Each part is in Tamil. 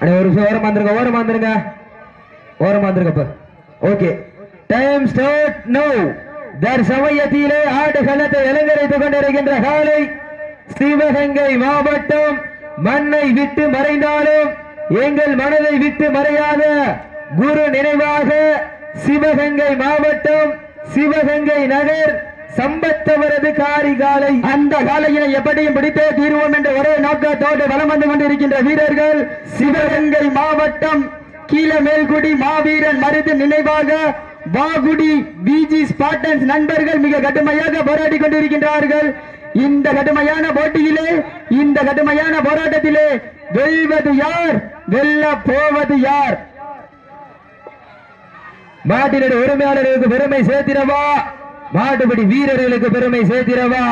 அண்ணே ஒரு நிமிஷம் ஓரமா வந்துருங்க ஓரமா வந்துருங்க. ஓரமா வந்துருங்க இப்ப ஓகே. டைம் ஸ்டார்ட் நோ தர் சமயத்திலே ஆடுகளத்தை அலங்கரித்துக் கொண்டிருக்கின்ற காலை சிவகங்கை மாவட்டம் மண்ணை விட்டு மறைந்தாலும் எங்கள் மனதை விட்டு மறையாத குரு நினைவாக சிவகங்கை மாவட்டம் சிவகங்கை நகர் சம்பத்தவரது காரி காலை. அந்த காலையினை எப்படியும் பிடித்தே தீர்வோம் என்ற ஒரே நோக்கத்தோடு வலம் வந்து கொண்டிருக்கின்ற வீரர்கள் சிவகங்கை மாவட்டம் கீழமேல்குடி மாவீரன் மருது நினைவாக வாகுடி பிஜி ஸ்பாட்டன்ஸ் நண்பர்கள் மிக கடுமையாக போராடி கொண்டிருக்கின்றார்கள். இந்த கடுமையான போட்டியிலே இந்த கடுமையான போராட்டத்திலே வெல்வது யார்? வெல்ல போவது யார்? மாட்டினுடைய உரிமையாளர்களுக்கு பெருமை சேர்த்திடவா? மாட்டுப்படி வீரர்களுக்கு பெருமை சேர்த்திடவா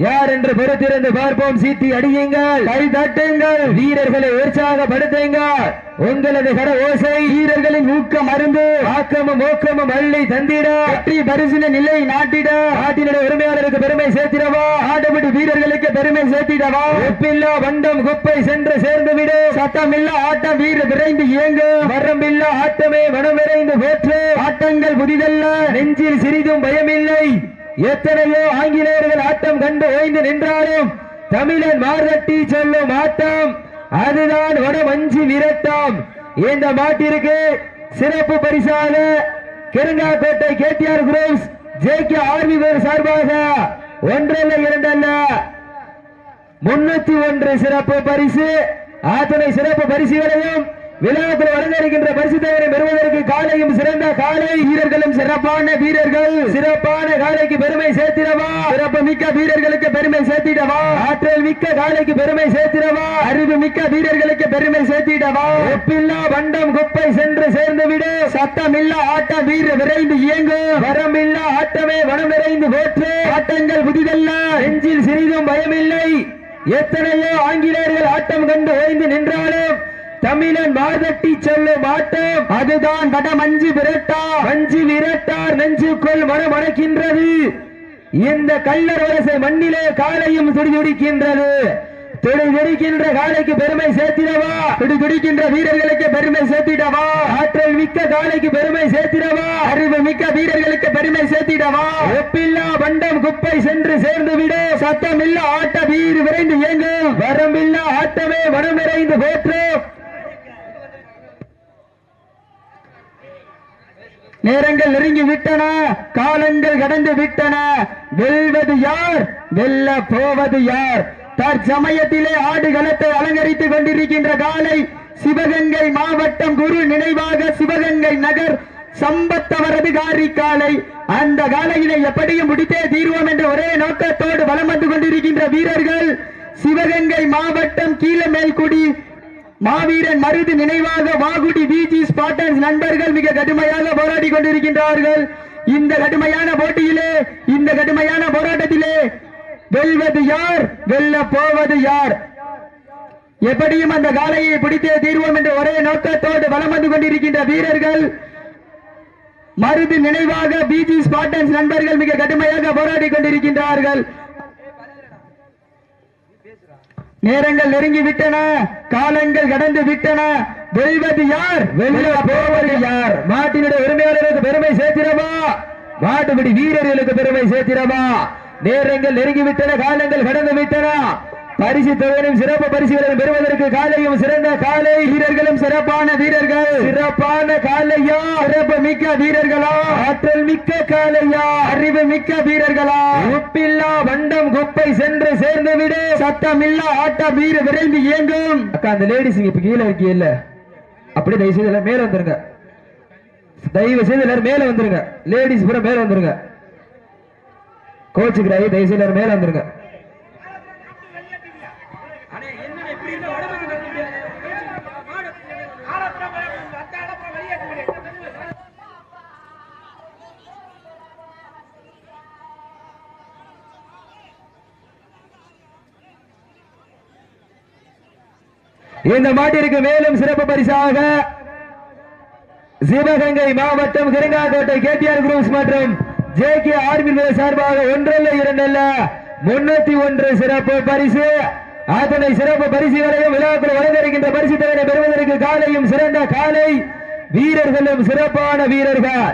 யார் என்று பொறுத்திருந்து பார்ப்போம். சீட்டி அடியுங்கள். கை தட்டுங்கள். வீரர்களை உற்சாகப்படுத்துங்கள். உங்களது கட ஓசை வீரர்களின் ஊக்கம் மருந்து ஆக்கமும் ஊக்கமும் அள்ளி தந்திட. வெற்றி பரிசின நிலை நாட்டிட. நாட்டினுடைய உரிமையாளருக்கு பெருமை சேர்த்திடவா? ஆடுபடி வீரர்களுக்கு பெருமை சேர்த்திடவா? ஒப்பில்லா வண்டம் குப்பை சென்று சேர்ந்து விடு சட்டமில்லா ஆட்டம் வீர விரைந்து இயங்கு. வரம்பில்லா ஆட்டமே மனம் விரைந்து போற்று. ஆட்டங்கள் புதிதல்ல. நெஞ்சில் சிறிதும் பயமில்லை. எத்தனையோ ஆங்கிலேயர்கள் ஆட்டம் கண்டு ஓய்ந்து நின்றாலும் தமிழன் மார்கட்டி சொல்லும் ஆட்டம் அதுதான் வடமஞ்சி விரட்டம். இந்த மாட்டிற்கு சிறப்பு பரிசாக Kirungakottai KDR groups J K army சார்பாக ஒன்றல்ல இரண்டல்ல. முன்னூத்தி ஒன்று சிறப்பு பரிசு. அத்தனை சிறப்பு பரிசுகளையும் விழாக்கள் வரவேற்கின்ற இருக்கின்ற பரிசு தவிர பெறுவதற்கு காலையும் சிறந்த காலை வீரர்களும் சிறப்பான வீரர்கள். சிறப்பான காலைக்கு பெருமை சேர்த்திடவா? சிறப்பு மிக்க வீரர்களுக்கு பெருமை சேர்த்திடவா? ஆற்றல் மிக்க காலைக்கு பெருமை சேர்த்திடவா? அறிவு மிக்க வீரர்களுக்கு பெருமை சேர்த்திடவா? ஒப்பில்லா வண்டம் குப்பை சென்று சேர்ந்து விடு சத்தமில்லா ஆட்ட வீர விரைந்து இயங்கும் வரமில்லா ஆட்டமே வனம் விரைந்து போற்று. ஆட்டங்கள் புதிதல்ல நெஞ்சில் சிறிதும் பயமில்லை. எத்தனையோ ஆங்கிலேயர்கள் ஆட்டம் கண்டு ஓய்ந்து நின்றாலும் தமிழன் வாதட்டி சொல்லு ஆட்டம் அதுதான் வட மஞ்சு விரட்டா. மஞ்சு விரட்டார் நெஞ்சுக்குள் மனமணக்கின்றது இந்த கல்லர் வரிசை மண்ணிலே காலையும் துடிதுடிக்கின்றது. துடிதுடிக்கின்ற காலைக்கு பெருமை சேர்த்திடவா? துடிதுடிக்கின்ற வீரர்களுக்கு பெருமை சேர்த்திடவா? ஆற்றல் மிக்க காலைக்கு பெருமை சேர்த்திடவா? அறிவு மிக்க வீரர்களுக்கு பெருமை சேர்த்திடவா? ஒப்பில்லா வண்டம் குப்பை சென்று சேர்ந்து விடு சத்தமில்லா ஆட்ட வீர் விரைந்து இயங்கும். வரம்பில்லா ஆட்டமே வனம் விரைந்து போற்று நேரங்கள் நெருங்கி விட்டன காலங்கள் கடந்து விட்டன. வெல்வது யார்? வெல்ல போவது யார்? தற்சமயத்திலே ஆடுகளத்தை அலங்கரித்துக் கொண்டிருக்கின்ற காலை சிவகங்கை மாவட்டம் குரு நினைவாக சிவகங்கை நகர் சம்பத்தவரது காரி காலை. அந்த காலையினை எப்படியும் முடித்தே தீர்வோம் என்ற ஒரே நோக்கத்தோடு வலம் வந்து கொண்டிருக்கின்ற வீரர்கள் சிவகங்கை மாவட்டம் கீழமேல்குடி மாவீரன் மருது நினைவாக வாகுடி விஜி ஸ்பாட்டன்ஸ் நண்பர்கள் மிக கடுமையாக போராடி கொண்டிருக்கின்றார்கள். இந்த கடுமையான போட்டியிலே இந்த கடுமையான போராட்டத்திலே வெல்வது யார்? வெல்ல போவது யார்? எப்படியும் அந்த காலையை பிடித்தே தீர்வோம் என்ற ஒரே நோக்கத்தோடு வலம் வந்து கொண்டிருக்கின்ற வீரர்கள். மருது நினைவாக பிஜி ஸ்பாட்டன்ஸ் நண்பர்கள் மிக கடுமையாக போராடி கொண்டிருக்கின்றார்கள். நேரங்கள் நெருங்கி விட்டன காலங்கள் கடந்து விட்டன. வெல்வது யார்? வெல்ல போவது யார்? மாட்டினுடைய உரிமையாளருக்கு பெருமை சேர்த்திடவா மாட்டுப்படி வீரர்களுக்கு பெருமை சேர்த்திடவா நேரங்கள் நெருங்கி விட்டன காலங்கள் கடந்து விட்டன. பரிசு தொகையிலும் சிறப்பு பரிசுகளையும் பெறுவதற்கு காலையும் சிறந்த காலை வீரர்களும் சிறப்பான வீரர்கள். சிறப்பான காலையா? சிறப்பு மிக்க வீரர்களா? ஆற்றல் மிக்க காலையா? அறிவு மிக்க வீரர்களா? உப்பில்லா வண்டம் குப்பை சென்று சேர்ந்து விடு சத்தமில்லா ஆட்ட வீர விரைந்து இயங்கும். அக்கா அந்த லேடிஸ் இப்ப கீழே இருக்கீல்ல அப்படி தயவு செய்து மேல வந்துருங்க. தயவு செய்து எல்லாரும் மேல வந்துருங்க. லேடிஸ் பூரா மேல வந்துருங்க. கோச்சுக்கிறாய் தயவு செய்து எல்லாரும் மேல வந்துருங்க. இந்த மாட்டிற்கு மேலும் சிறப்பு பரிசாக சிவகங்கை மாவட்டம் கிருங்காக்கோட்டை கேடிஆர் குரூப்ஸ் மற்றும் ஜே கே ஆர்மி சார்பாக ஒன்றல்ல இரண்டல்ல முன்னூத்தி ஒன்று சிறப்பு பரிசு. அத்தனை சிறப்பு பரிசுகளையும் விழாக்குள் வழங்கிருக்கின்ற பரிசு தலைவரை பெறுவதற்கு காலையும் சிறந்த காலை வீரர்களும் சிறப்பான வீரர்கள்.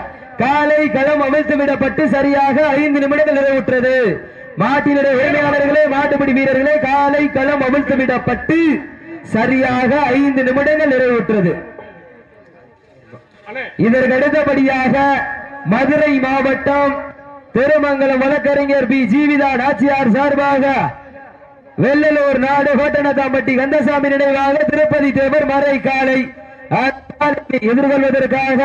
காலை களம் அமைத்து விடப்பட்டு சரியாக ஐந்து நிமிடங்கள் நிறைவுற்றது. மாட்டினுடைய உரிமையாளர்களே மாட்டுப்படி வீரர்களே காலை களம் அவிழ்த்து விடப்பட்டு சரியாக ஐந்து நிமிடங்கள் நிறைவுற்றது. இதற்கு அடுத்தபடியாக மதுரை மாவட்டம் திருமங்கலம் வழக்கறிஞர் பி. ஜீவிதா நாச்சியார் சார்பாக வெள்ளலூர் நாடு கோட்டனத்தாம்பட்டி கந்தசாமி நினைவாக திருப்பதி தேவர் மறை காலை எதிர்கொள்வதற்காக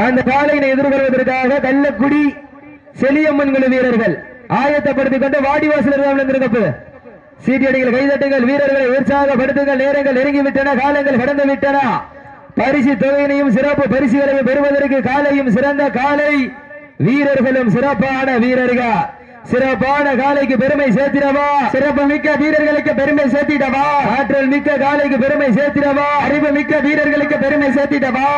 அந்த காலையினை எதிர்கொள்வதற்காக கள்ளக்குடி செலியம்மன் குழு வீரர்கள். ஆயத்தப்படுத்திக் கொண்டு வாடிவாசல் இருந்திருக்கப்ப சீட்டியடிகள் கைதட்டுங்கள் வீரர்களை உற்சாகப்படுத்துங்கள். நேரங்கள் நெருங்கிவிட்டன காலங்கள் கடந்து விட்டன பரிசு தொகையினையும் சிறப்பு பரிசுகளையும் பெறுவதற்கு காலையும் சிறந்த காலை. வீரர்களும் சிறப்பான வீரர்கள். சிறப்பான காலைக்கு பெருமை சேர்த்திடவா? சிறப்பு மிக்க வீரர்களுக்கு பெருமை சேர்த்திடவா? ஆற்றல் மிக்க காலைக்கு பெருமை சேர்த்திடவா? அறிவு மிக்க வீரர்களுக்கு பெருமை சேர்த்திடவா?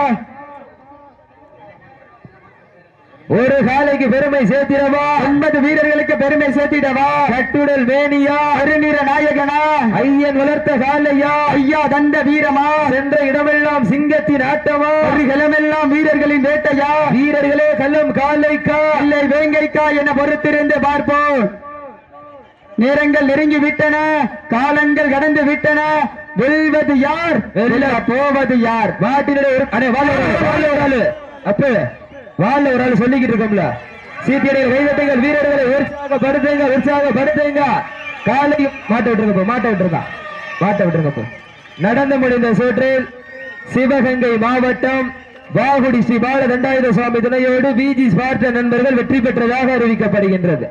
ஒரு காலைக்கு பெருமை சேர்த்திடவா? ஒன்பது வீரர்களுக்கு பெருமை சேர்த்திடவா? கட்டுடல் வேணியா? அருநிற நாயகனா? ஐயன் வளர்த்த காலையா ஐயா தண்ட வீரமா? சென்ற இடமெல்லாம் சிங்கத்தின் ஆட்டமா? களமெல்லாம் வீரர்களின் வேட்டையா? வீரர்களே கல்லம் காலைக்கா? இல்லை வேங்கைக்கா என பொறுத்திருந்து பார்ப்போம். நேரங்கள் நெருங்கி விட்டன காலங்கள் கடந்து விட்டன. வெல்வது யார்? போவது யார்? வாட்டினுடைய அப்ப. வாழ்ல ஒரு ஆள் சொல்லிக்கிட்டு இருக்கோம்ல. சீட்டியடிகள் கைதட்டுங்கள் வீரர்களை உற்சாகப்படுத்துங்க உற்சாகப்படுத்துங்க. காலையும் மாட்ட விட்டுருங்க மாட்ட விட்டுருங்க. மாட்ட விட்டுருங்க போ. நடந்து முடிந்த சுற்றில் சிவகங்கை மாவட்டம் வாகுடி ஸ்ரீ பால தண்டாயுத சுவாமி துணையோடு பிஜி ஸ்பார்டன் நண்பர்கள் வெற்றி பெற்றதாக அறிவிக்கப்படுகின்றது.